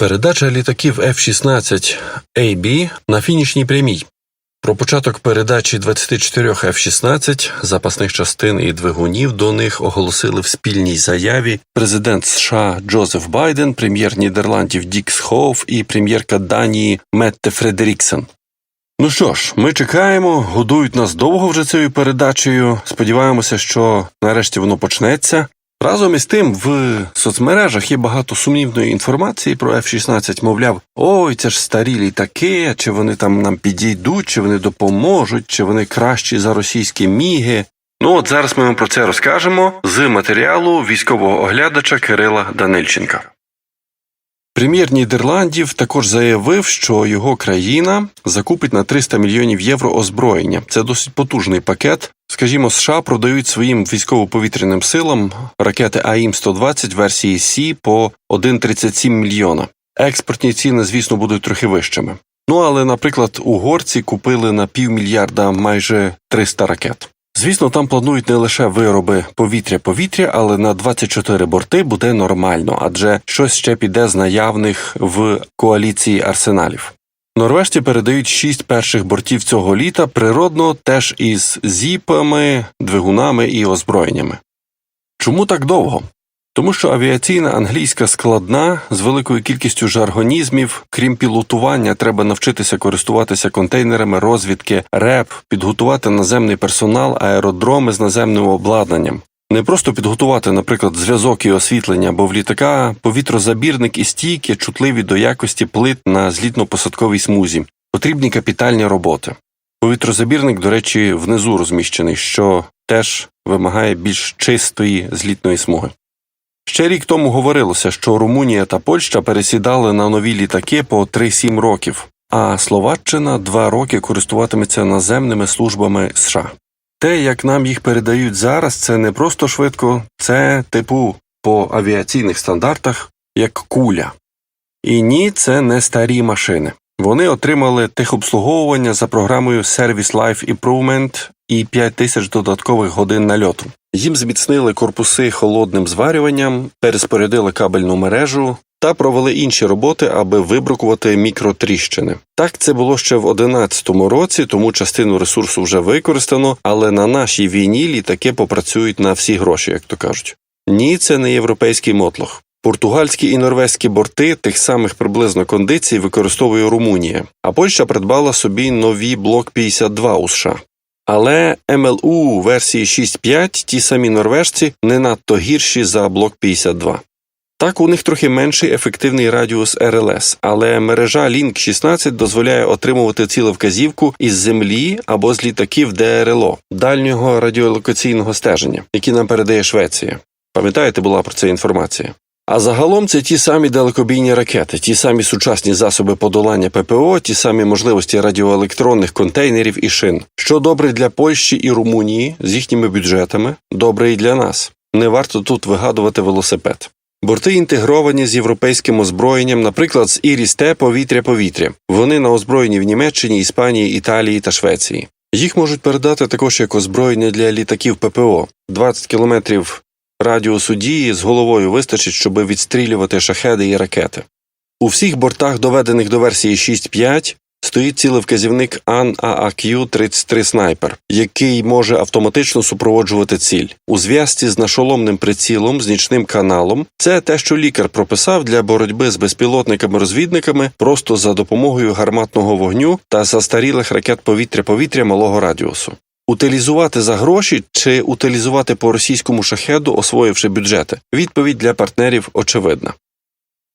Передача літаків F-16 AB на фінішній прямій. Про початок передачі 24 F-16 запасних частин і двигунів до них оголосили в спільній заяві президент США Джозеф Байден, прем'єр Нідерландів Дік Схоуф і прем'єрка Данії Метте Фредеріксен. Ну що ж, ми чекаємо, годують нас довго вже цією передачею. Сподіваємося, що нарешті воно почнеться. Разом із тим, в соцмережах є багато сумнівної інформації про F-16, мовляв, ой, це ж старі літаки, чи вони там нам підійдуть, чи вони допоможуть, чи вони кращі за російські міги. Ну от зараз ми вам про це розкажемо з матеріалу військового оглядача Кирила Данильченка. Прем'єр Нідерландів також заявив, що його країна закупить на 300 мільйонів євро озброєння. Це досить потужний пакет. Скажімо, США продають своїм військово-повітряним силам ракети АІМ-120 версії Сі по 1,37 мільйона. Експортні ціни, звісно, будуть трохи вищими. Ну але, наприклад, угорці купили на півмільярда майже 300 ракет. Звісно, там планують не лише вироби повітря-повітря, але на 24 борти буде нормально, адже щось ще піде з наявних в коаліції арсеналів. Норвежці передають шість перших бортів цього літа природно теж із зіпами, двигунами і озброєннями. Чому так довго? Тому що авіаційна англійська складна з великою кількістю жаргонізмів, крім пілотування, треба навчитися користуватися контейнерами розвідки, РЕП, підготувати наземний персонал, аеродроми з наземним обладнанням. Не просто підготувати, наприклад, зв'язок і освітлення, бо в літака повітрозабірник і стійки чутливі до якості плит на злітно-посадковій смузі. Потрібні капітальні роботи. Повітрозабірник, до речі, внизу розміщений, що теж вимагає більш чистої злітної смуги. Ще рік тому говорилося, що Румунія та Польща пересідали на нові літаки по 3-7 років, а Словаччина два роки користуватиметься наземними службами США. Те, як нам їх передають зараз, це не просто швидко, це типу по авіаційних стандартах як куля. І ні, це не старі машини. Вони отримали техобслуговування за програмою Service Life Improvement і 5 тисяч додаткових годин нальоту. Їм зміцнили корпуси холодним зварюванням, переспорядили кабельну мережу та провели інші роботи, аби вибрукувати мікротріщини. Так це було ще в 2011 році, тому частину ресурсу вже використано, але на нашій війні літаки попрацюють на всі гроші, як то кажуть. Ні, це не європейський мотлох. Португальські і норвезькі борти тих самих приблизно кондицій використовує Румунія, а Польща придбала собі нові блок 52 у США. Але МЛУ версії 6.5 ті самі норвежці не надто гірші за блок 52. Так, у них трохи менший ефективний радіус РЛС, але мережа Link 16 дозволяє отримувати цілевказівку із землі або з літаків ДРЛО дальнього радіолокаційного стеження, які нам передає Швеція. Пам'ятаєте, була про це інформація? А загалом це ті самі далекобійні ракети, ті самі сучасні засоби подолання ППО, ті самі можливості радіоелектронних контейнерів і шин, що добре для Польщі і Румунії з їхніми бюджетами, добре і для нас. Не варто тут вигадувати велосипед. Борти інтегровані з європейським озброєнням, наприклад, з Іріс-Т повітря-повітря. Вони на озброєнні в Німеччині, Іспанії, Італії та Швеції. Їх можуть передати також як озброєння для літаків ППО 20 кілометрів радіусу дії з головою вистачить, щоб відстрілювати шахеди і ракети. У всіх бортах, доведених до версії 6.5, стоїть цілевказівник AN AAQ-33 снайпер, який може автоматично супроводжувати ціль. У зв'язці з нашоломним прицілом з нічним каналом це те, що лікар прописав для боротьби з безпілотниками-розвідниками просто за допомогою гарматного вогню та застарілих ракет повітря-повітря малого радіусу. Утилізувати за гроші чи утилізувати по російському шахеду, освоївши бюджети? Відповідь для партнерів очевидна.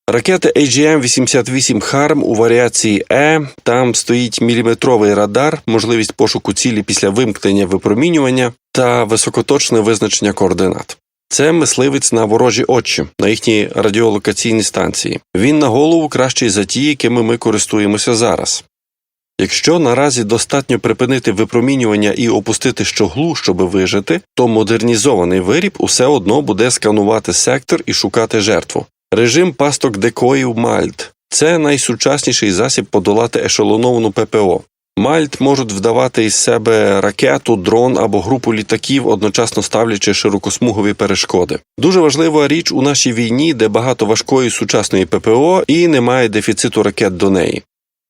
Ракети AGM-88 HARM у варіації Е, там стоїть міліметровий радар, можливість пошуку цілі після вимкнення випромінювання та високоточне визначення координат. Це мисливець на ворожі очі, на їхній радіолокаційній станції. Він на голову кращий за ті, якими ми користуємося зараз. Якщо наразі достатньо припинити випромінювання і опустити щоглу, щоб вижити, то модернізований виріб усе одно буде сканувати сектор і шукати жертву. Режим пасток декоїв Мальт це найсучасніший засіб подолати ешелоновану ППО. Мальт можуть вдавати із себе ракету, дрон або групу літаків, одночасно ставлячи широкосмугові перешкоди. Дуже важлива річ у нашій війні, де багато важкої сучасної ППО і немає дефіциту ракет до неї.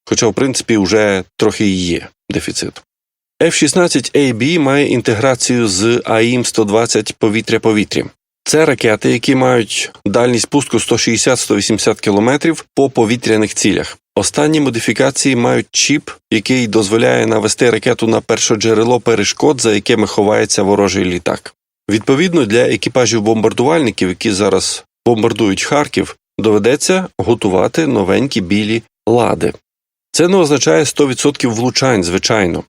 Хоча, в принципі, вже трохи є дефіцит. F-16AB має інтеграцію з АІМ-120 повітря-повітря. Це ракети, які мають дальність пуску 160-180 км по повітряних цілях. Останні модифікації мають чіп, який дозволяє навести ракету на першоджерело перешкод, за якими ховається ворожий літак. Відповідно, для екіпажів бомбардувальників, які зараз бомбардують Харків, доведеться готувати новенькі білі лади. Це не означає 100% влучань, звичайно.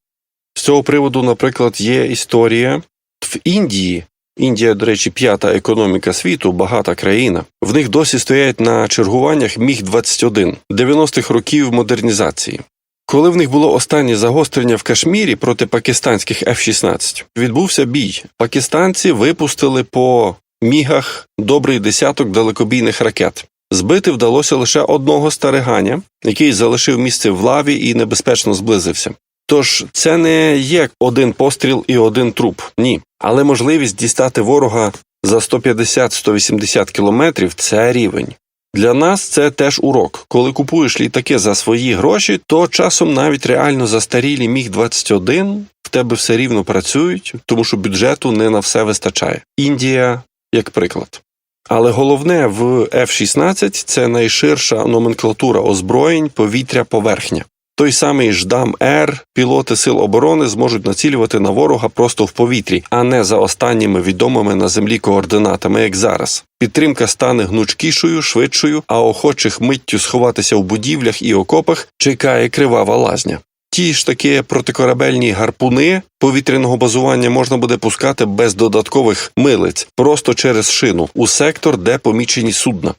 З цього приводу, наприклад, є історія в Індії. Індія, до речі, п'ята економіка світу, багата країна. В них досі стоять на чергуваннях Міг 21 90-х років модернізації. Коли в них було останнє загострення в Кашмірі проти пакистанських F-16, відбувся бій. Пакистанці випустили по мігах добрий десяток далекобійних ракет. Збити вдалося лише одного стариганя, який залишив місце в лаві і небезпечно зблизився. Тож це не є один постріл і один труп, ні. Але можливість дістати ворога за 150-180 кілометрів це рівень. Для нас це теж урок. Коли купуєш літаки за свої гроші, то часом навіть реально застарілі міг 21 в тебе все рівно працюють, тому що бюджету не на все вистачає. Індія як приклад. Але головне в F-16 це найширша номенклатура озброєнь повітря-поверхня. Той самий ждам Р пілоти сил оборони зможуть націлювати на ворога просто в повітрі, а не за останніми відомими на землі координатами, як зараз. Підтримка стане гнучкішою, швидшою, а охочих миттю сховатися в будівлях і окопах чекає кривава лазня. Ті ж таки протикорабельні гарпуни повітряного базування можна буде пускати без додаткових милиць, просто через шину у сектор, де помічені судна.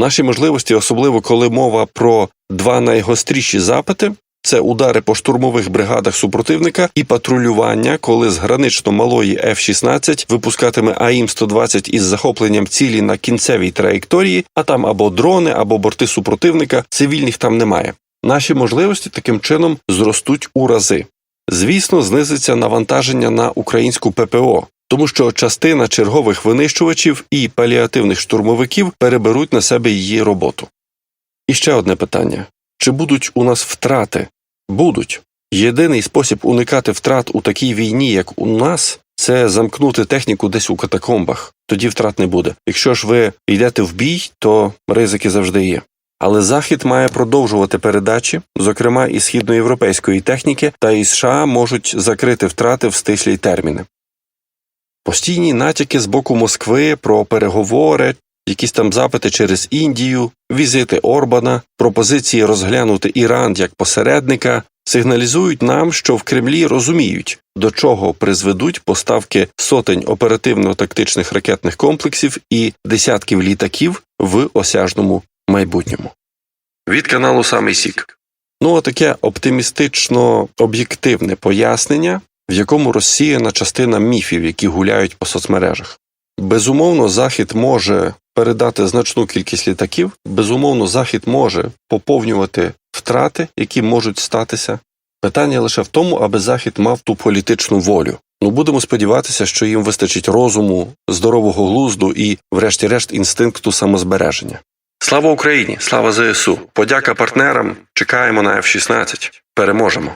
Наші можливості, особливо коли мова про два найгостріші запити. Це удари по штурмових бригадах супротивника і патрулювання, коли з гранично малої F-16 випускатиме АІМ-120 із захопленням цілі на кінцевій траєкторії, а там або дрони, або борти супротивника, цивільних там немає. Наші можливості таким чином зростуть у рази. Звісно, знизиться навантаження на українську ППО, тому що частина чергових винищувачів і паліативних штурмовиків переберуть на себе її роботу. І ще одне питання: чи будуть у нас втрати? Будуть. Єдиний спосіб уникати втрат у такій війні, як у нас, це замкнути техніку десь у катакомбах. Тоді втрат не буде. Якщо ж ви йдете в бій, то ризики завжди є. Але Захід має продовжувати передачі, зокрема і східноєвропейської техніки, та і США можуть закрити втрати в стислі терміни. Постійні натяки з боку Москви про переговори, якісь там запити через Індію, візити Орбана, пропозиції розглянути Іран як посередника сигналізують нам, що в Кремлі розуміють, до чого призведуть поставки сотень оперативно-тактичних ракетних комплексів і десятків літаків в осяжному майбутньому. Від каналу Самий Сік. Ну, отаке оптимістично об'єктивне пояснення, в якому розсіяна частина міфів, які гуляють по соцмережах. Безумовно, Захід може передати значну кількість літаків, безумовно, Захід може поповнювати втрати, які можуть статися. Питання лише в тому, аби Захід мав ту політичну волю. Ну будемо сподіватися, що їм вистачить розуму, здорового глузду і, врешті-решт, інстинкту самозбереження. Слава Україні! Слава ЗСУ! Подяка партнерам! Чекаємо на F-16. Переможемо!